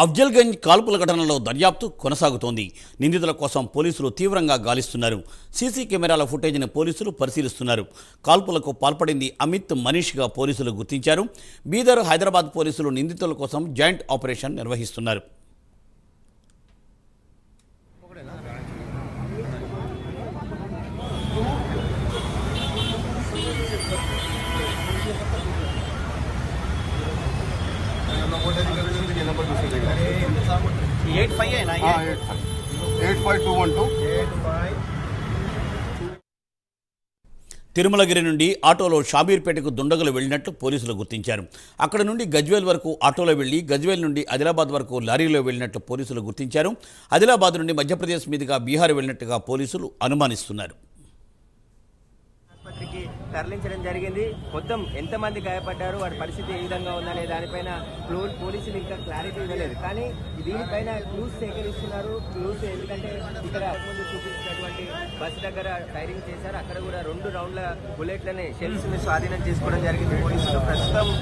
అఫ్జల్గంజ్ కాల్పుల ఘటనలో దర్యాప్తు కొనసాగుతోంది. నిందితుల కోసం పోలీసులు తీవ్రంగా గాలిస్తున్నారు. సీసీ కెమెరాల ఫుటేజ్ని పోలీసులు పరిశీలిస్తున్నారు. కాల్పులకు పాల్పడింది అమిత్ మనీష్గా పోలీసులు గుర్తించారు. బీదర్ హైదరాబాద్ పోలీసులు నిందితుల కోసం జాయింట్ ఆపరేషన్ నిర్వహిస్తున్నారు. Eight five two one two. Eight Tirumalagiri నుండి ఆటోలో షాబీర్పేటకు దుండగులు వెళ్ళినట్లు పోలీసులు గుర్తించారు. అక్కడ నుండి గజ్వేల్ వరకు ఆటోలో వెళ్ళి గజ్వేల్ నుండి ఆదిలాబాద్ వరకు లారీలో వెళ్ళినట్లు పోలీసులు గుర్తించారు. ఆదిలాబాద్ నుండి మధ్యప్రదేశ్ మీదుగా బీహార్ వెళ్ళినట్టుగా పోలీసులు అనుమానిస్తున్నారు. తరలించడం జరిగింది. మొత్తం ఎంతమంది గాయపడ్డారు వాడి పరిస్థితి ఏ విధంగా ఉందనే దానిపైన క్లూ- పోలీసులు ఇంకా క్లారిటీ ఇవ్వలేదు. కానీ దీనిపైన క్లూస్ సేకరిస్తున్నారు. క్లూస్ ఎందుకంటే ఇక్కడ ముందు చూపించినటువంటి బస్ దగ్గర ఫైరింగ్ చేశారు. అక్కడ కూడా రెండు రౌండ్ల బుల్లెట్లని షెల్స్ని స్వాధీనం చేసుకోవడం జరిగింది పోలీసులు. ప్రస్తుతం